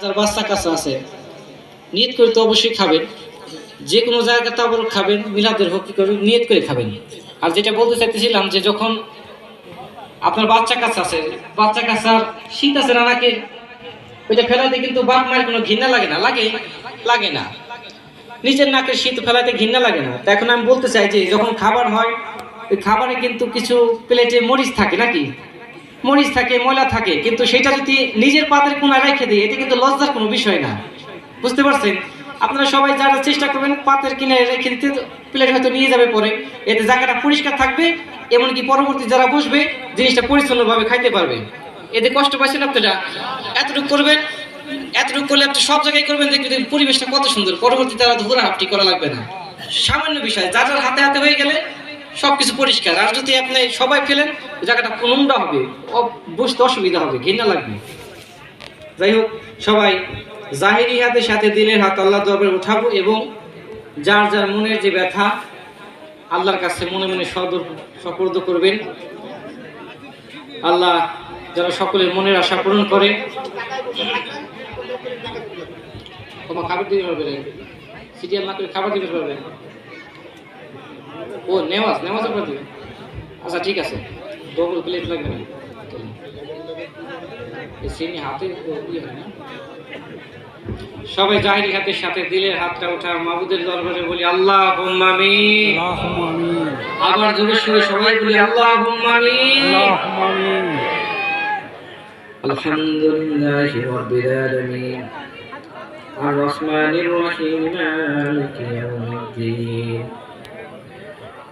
যার বাচ্চা কাছে আছে। নিয়ত করে তো অবশ্যই খাবেন। যে কোনো জায়গায় তারপর খাবেন, মিলাদের হোক, কি করবেন, নিয়ত করে খাবেন। আর যেটা বলতে চাইতেছিলাম যে যখন আপনার বাচ্চা কাছে আছে, বাচ্চা কাছে আর শীত আছে না নাকি, ওইটা ফেলাতে কিন্তু বাপ মায়ের কোনো ঘৃণা লাগে না, লাগে লাগে না। নিজের নাকের শীত ফেলাতে ঘৃণা লাগে না। তা এখন আমি বলতে চাই যে যখন খাবার হয়, ওই খাবারে কিন্তু কিছু প্লেটে মরিচ থাকে নাকি? মরিচ থাকে, ময়লা থাকে, কিন্তু সেটা যদি নিজের পাতের কোনায় রেখে দিই এতে কিন্তু লজ্জার কোনো বিষয় না। বুঝতে পারছেন? আপনারা সবাই যারা চেষ্টা করবেন পাতের কিনারে রেখে দিতে, প্লেট হয়তো নিয়ে যাবে পরে। এতে জায়গাটা পরিষ্কার থাকবে, এমনকি পরবর্তী যারা বসবে, জিনিসটা পরিচ্ছন্নভাবে খাইতে পারবে। এতে কষ্ট পাচ্ছেন আপনারা? এতটুকু করবেন, এতটুকু করলে আপনি সব জায়গায় করবেন, দেখবেন পরিবেশটা কত সুন্দর। পরবর্তী তারা ঘোরা হাপটি করা লাগবে না। সামান্য বিষয়, যার যার হাতে হাতে হয়ে গেলে সবকিছু পরিষ্কার। আর যদি আপনি সবাই ফেলেন জায়গাটা নোংরা হবে। বসতে অসুবিধা হবে, ঘৃণা লাগবে। যাই হোক, সবাই জাহিরি হাতের সাথে দিলের হাত আল্লাহ দরবারে উঠাবো এবং যার যার মনের যে ব্যথা, আল্লাহর কাছে মনে মনে সদর সপর্দ করবেন। আল্লাহ যারা সকলের মনের আশা পূরণ করে। তোমার খাবার দিতে পারবে সিরিয়াল না করে খাবার দিতে পারবে ও নেওয়াজ নেওয়াজ আপনার দিবেন আচ্ছা ঠিক আছে। ডবল প্লেট লাগবে না। সবাই জাহির হাতের সাথে দিলের হাতটা ওঠা মাবুদের দরবারে বলি আল্লাহ হুম্মামি আবার জোরে সুরে সবাই বলি আল্লাহ হুম্মামি আলহামদুলিল্লাহি রাব্বিল আলামিন। আর রহমানির রহিম মালিকি ইয়াউমিদ্দিন।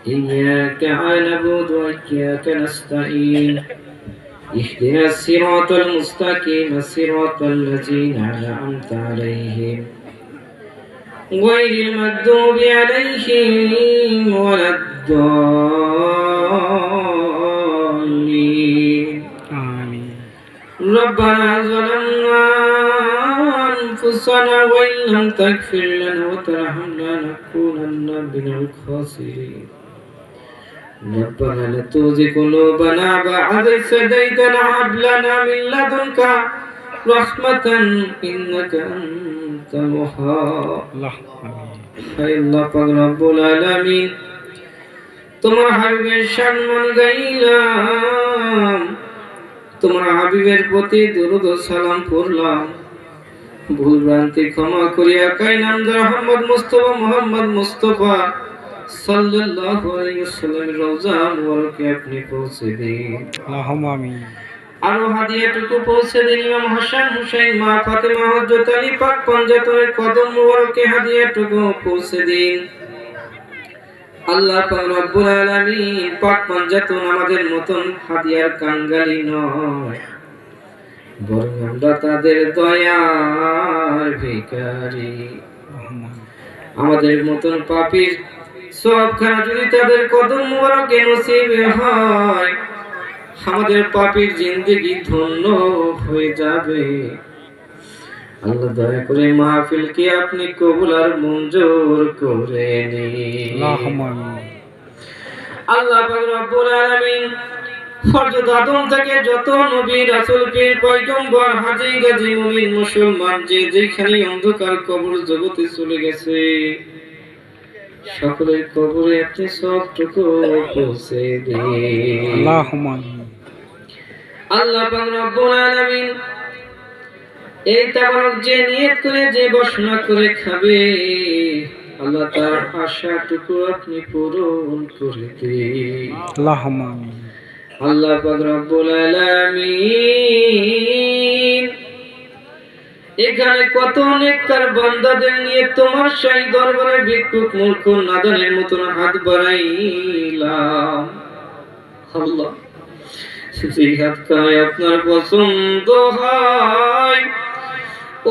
إياك نعبد وإياك نستعين. اهدنا الصراط المستقيم صراط الذين أنعمت عليهم. غير المغضوب عليهم ولا الضالين. ربنا ظلمنا أنفسنا وإن لم تغفر لنا وترحمنا لنكونن من الخاسرين. ربنا لا تزغ قلوبنا بعد إذ هديتنا وهب لنا من لدنك رحمة إنك أنت الوهاب হায় আল্লাহ পাক রব্বুল আলামিন তোমার হাবিবের সম্মান গাইলাম তোমার হাবিবের প্রতি দুরুদ ও সালাম পড়লাম ভুল ভ্রান্তি ক্ষমা করিয়া কাইনাম মোহাম্মদ মুস্তফা মোহাম্মদ মুস্তফা সাল্লাল্লাহু আলাইহি ওয়াসাল্লামের রওজা মুবারকে আপনি পৌঁছে দিন। আরও হাদিয়াটুকু পৌঁছে দিন ইমাম হাসান হুসাইন মা ফাতেমা হযরত আলী পাক পঞ্জাতনের কদম মুবারকে হাদিয়াটুকু পৌঁছে দিন। আল্লাহ পাক রব্বুল আলামিন পাক পঞ্জাতন আমাদের মতন হাদিয়ার কাঙ্গালি নয়। বরং আমরা তাদের দয়ার ভিখারি। আমাদের মতন পাপীর সবখানা যদি তাদের কদম মুবারকে নসিবে হয় আমাদের পাপীর জিন্দেগি ধন্য হয়ে যাবে। আল্লাহ দয়া করে মাহফিলকে আপনি কবুল আর মঞ্জুর করে নিন। আল্লাহ রব্বুল আলামিন ফরজত আদম থেকে যত নবী রাসূল পীর পয়গম্বর হাজী গাজী মুমিন মুসলমান যে যেখানে অন্ধকার কবর জগতে চলে গেছে সকলের কবরে আপনি সবটুকু পৌঁছে দিন আল্লাহ পাক রব্বুল আলামিন এই তাবারক যে নিয়ত করে যে বসনা করে খাবে আল্লাহ তার আশাটুকু আপনি পূরণ করে দিন আল্লাহ পাক রব্বুল আলামিন এখানে কত নেককার বান্দাদের নিয়ে তোমার সেই দরবারে ভিক্ষুক মূর্খ নাদানের মতন হাত বাড়াইলাম। আল্লাহ সেই হাতখানায় আপনার পছন্দ হয়।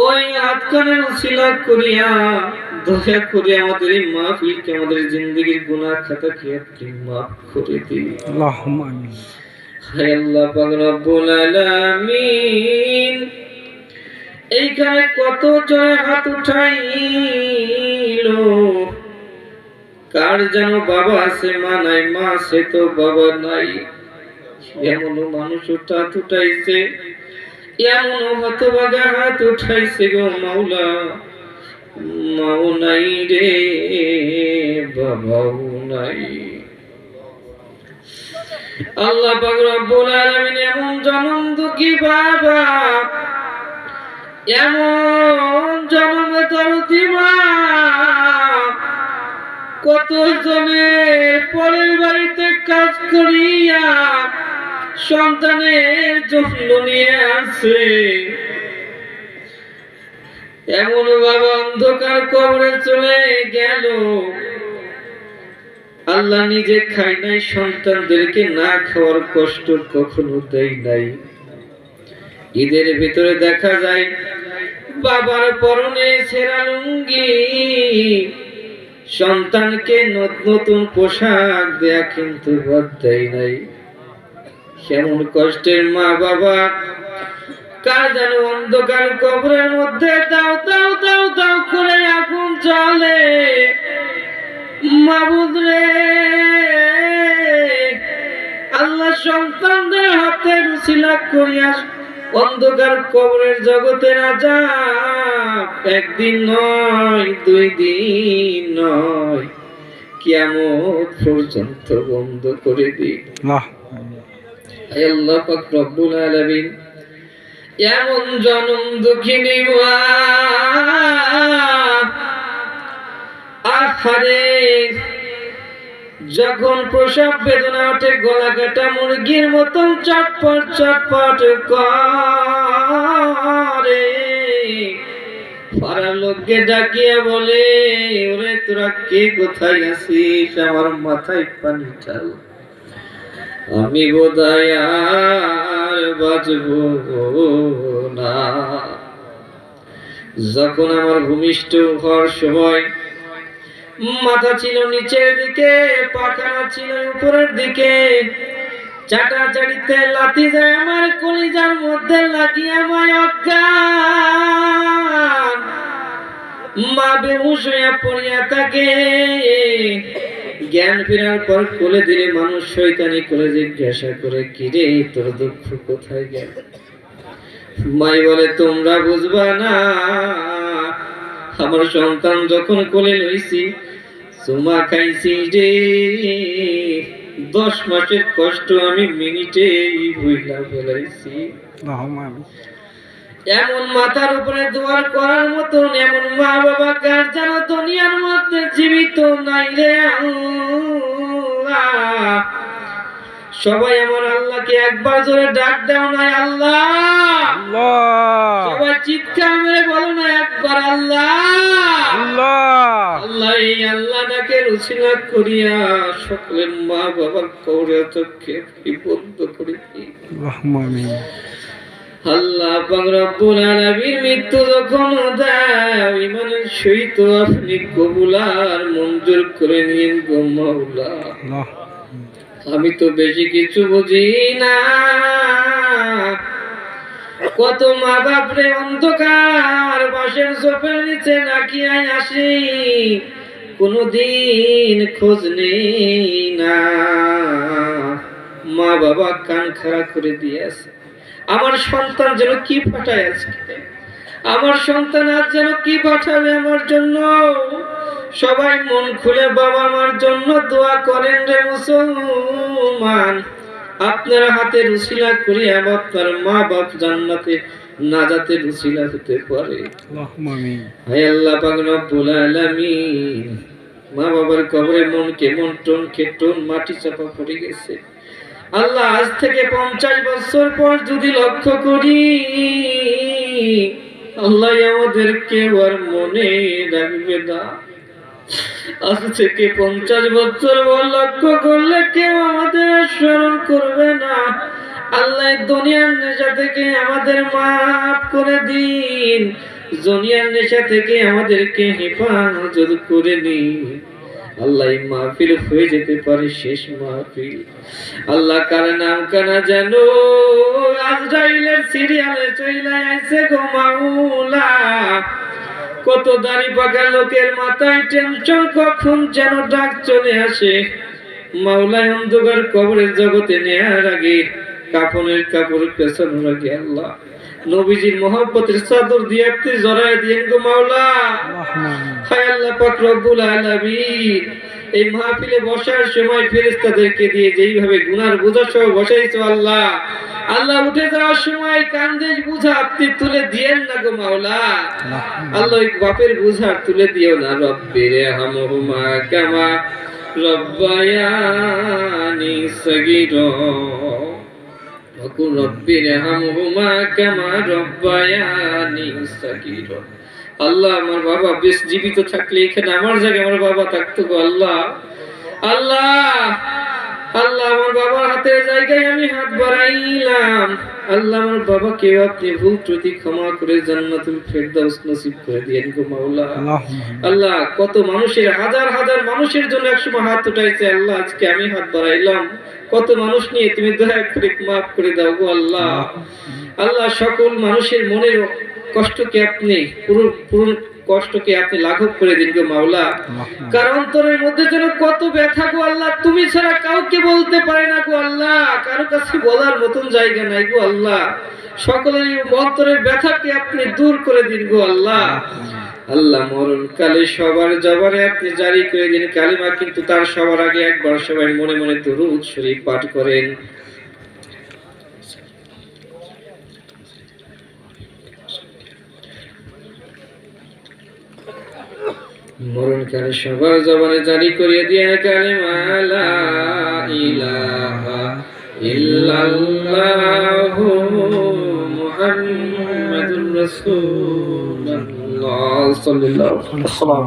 ওই হাতখানের উশিলা করিয়া দয়া করে আমাদের এই মাহফিলকে আমাদের জিন্দগির গুনাহ খাতাকে আপনি মাফ করে দিন। হায় আল্লাহ পাক রব্বুল আলামিন। এইখানে কত জন হাত উঠাইল? কার যেন বাবা আছে, মা নাই, মা সে তো বাবা নাই। এমন মানুষ হাত উঠাইছে এমন হতভাগা হাত উঠাইছে গো মাওলা। মাও নাই রে, বাবাও নাই। আল্লাহ পাক রব্বুল আলামিন এমন জনম দুঃখী বাবা এমন জনম তরতিমা কত জনের পরের বাড়িতে কাজ করিয়া সন্তানের জন্য নিয়ে আসে। এমন বাবা অন্ধকার কবরে চলে গেল। আল্লাহ নিজে খায় নাই, সন্তানদেরকে না খাওয়ার কষ্ট কখনো দেয় নাই। ঈদের ভিতরে দেখা যায় বাবার পরনে ছেঁড়া লুঙ্গি। সন্তানকে নতুন পোশাক দেয়া কিন্তু বাদ দেয় নাই। কেমন কষ্টের মা বাবা, কার যেন অন্ধকার কবরের মধ্যে দাও দাও দাও দাও করে আগুন চলে মাবুদ আল্লাহ সন্তানদের হাতে রুচিলা করিয়া অন্ধকার কবরের জগতে রাজা। একদিন নয় দুই দিন নয়। কিয়ামত পর্যন্ত বন্ধ করে দিই। আল্লাহ। পাক রব্বুল আলামিন এমন জনম দুঃখিনী আহারে যখন প্রসব বেদনা ওঠে গলা কাটা মুরগির মতন চটপট চটপট করে। পাড়ার লোককে ডাকিয়া বলে, ওরে, তোরা কে? কোথায় আছিস? আমার মাথায় পানি ঢাল। আমি বোধহয় আর বাঁচব না। যখন আমার ভূমিষ্ঠ হওয়ার সময় মাথা ছিল নিচের দিকে, পাখানা ছিল উপরের দিকে। চাটা চাটিতে লাথি যায় আমার, কলিজার মধ্যে লাগিয়ে অজ্ঞান। মা বেহুশ হইয়া পড়িয়া থাকে। জ্ঞান ফেরার পর কোলে দিলে মানুষ শয়তানি করে জিজ্ঞাসা করে, কিরে, তোর দুঃখ কোথায় গেল? মাই বলে, তোমরা বুঝবা না। আমার সন্তান যখন কোলে লইছি চুমা খাইছি রে দশ মাসের কষ্ট আমি মিনিটেই ভুইলা ফেলাইছি। এমন মাথার উপরে দোয়ার করার মতন এমন মা বাবা কার যেন দুনিয়ার মধ্যে জীবিত নাই রে আল্লাহ। সবাই আমার আল্লাহকে একবার জোরে ডাক দাও নাই আল্লাহ। সবাই চিৎকার মেরে বলো না একবার আল্লাহ। আল্লাহ। এই আল্লাহ ডাকে করিয়া সকলের মা বাবার কৌরে করে। আল্লাহ পাক রব্বুল আলামিন মৃত্যু যখন দেয় ইমানের সহিত আপনি কবুল আর মঞ্জুর করে নিন গো মাওলা। আমি তো বেশি কিছু বুঝি না। কত মা বাপরে অন্ধকার বাসের সোফের নিচে নাকিয়ায় আসি। কোনদিন খোঁজ নেই না। মা বাবা কান খাড়া করে দিয়ে আছে আমার সন্তান যেন কি পাঠায় আজকে? আমার সন্তান আজ যেন কি পাঠাবে আমার জন্য? সবাই মন খুলে বাবা মার জন্য দোয়া করেন রে মুসলমান। আপনার হাতে রুসিলা করি আপনার মা বাপ জান্নাতে না যাতে রুসিলা হতে পারে। হায় আল্লাহ পাক রব্বুল আলামিন। মা বাবার কবরে মন কেমন টন কেটন মাটি চাপা পড়ে গেছে। আল্লাহ আজ থেকে পঞ্চাশ বছর পর যদি লক্ষ্য করি আল্লাহ আমাদের কেউ আর মনে রাখবে না। আজ থেকে পঞ্চাশ বছর লক্ষ্য করলে কেউ আমাদের স্মরণ করবে না। আল্লাহ দুনিয়ার নেশা থেকে আমাদের মাফ করে দিন। দুনিয়ার নেশা থেকে আমাদেরকে হেফাজত করে নিন। আল্লাহ মাহফিল হয়ে যেতে পারে শেষ মাহফিল। আল্লাহ কার নাম কানা যেন আজরাইলের সিরিয়ালে চইলা আইছে গো মাওলা। কত দাড়ি পাকা লোকের মাথায় টেনশন কখন যেন ডাক চলে আসে। মাওলায় অন্ধকার কবরের জগতে নেয়ার আগে কাপনের কাপড় পেছানোর আগে আল্লাহ। নবীজির মহব্বতের চাদর দিয়ে আপনি জড়ায় দিয়েন গো মাওলা। হায় আল্লাহ পাক রব্বুল আলামিন। এই মাহফিলে বসার সময় ফেরেস্তাদেরকে দিয়ে যেইভাবে গুনার বোঝা সহ বসাইছো আল্লাহ আল্লাহ উঠে যাওয়ার সময় কান্দেশ বুঝা আপনি তুলে দিয়েন না গো মাওলা। আল্লাহ বাপের বুঝা তুলে দিও না রব্বের হামহুমা কামা রব্বায়ানি সগির। রব্বের হামহুমা কামা রব্বায়ানি সগির। আল্লাহ আমার বাবা বেশ জীবিত থাকলে এখানে আমার জায়গায় আমার বাবা থাকতো গো আল্লাহ। আল্লাহ আল্লাহ আমার বাবার হাতের জায়গায় আমি হাত বাড়াইলাম। আল্লাহ আমার বাবাকে আপনি ভুল ত্রুটি ক্ষমা করে জান্নাতুল ফেরদাউস নসিব করে দিয়েন গো মাওলা। আল্লাহ কত মানুষের হাজার হাজার মানুষের জন্য একসময় হাত উঠাইছে। আল্লাহ আজকে আমি হাত বাড়াইলাম। কত মানুষ নিয়ে তুমি দয়া করে মাফ করে দাও গো আল্লাহ। আল্লাহ সকল মানুষের মনের কষ্টকে আপনি পুরো পুরো কষ্টকে আপনি লাঘব করে দিন গো মাওলা। কারণ অন্তরের মধ্যে যেন কত ব্যথা গো আল্লাহ তুমি ছাড়া কাউকে বলতে পারে না গো আল্লাহ। কারও কাছে বলার মতন জায়গা নাই গো আল্লাহ। সকলের অন্তরের ব্যথাকে আপনি দূর করে দিন গো আল্লাহ। আল্লাহ মরণ কালে সবার জবারে আপনি জারি করে দিন। কালিমা কিন্তু তার সবার আগে একবার সবাই মনে মনে দরুদ শরীফ পাঠ করেন। মরণ কালে সবার জবানে জারি করিয়ে দিয়ে কালিমা লা ইলাহা ইল্লাল্লাহু মুহাম্মাদুর রাসূলুল্লাহ। সাল্লাল্লাহু আলাইহি ওয়াসাল্লাম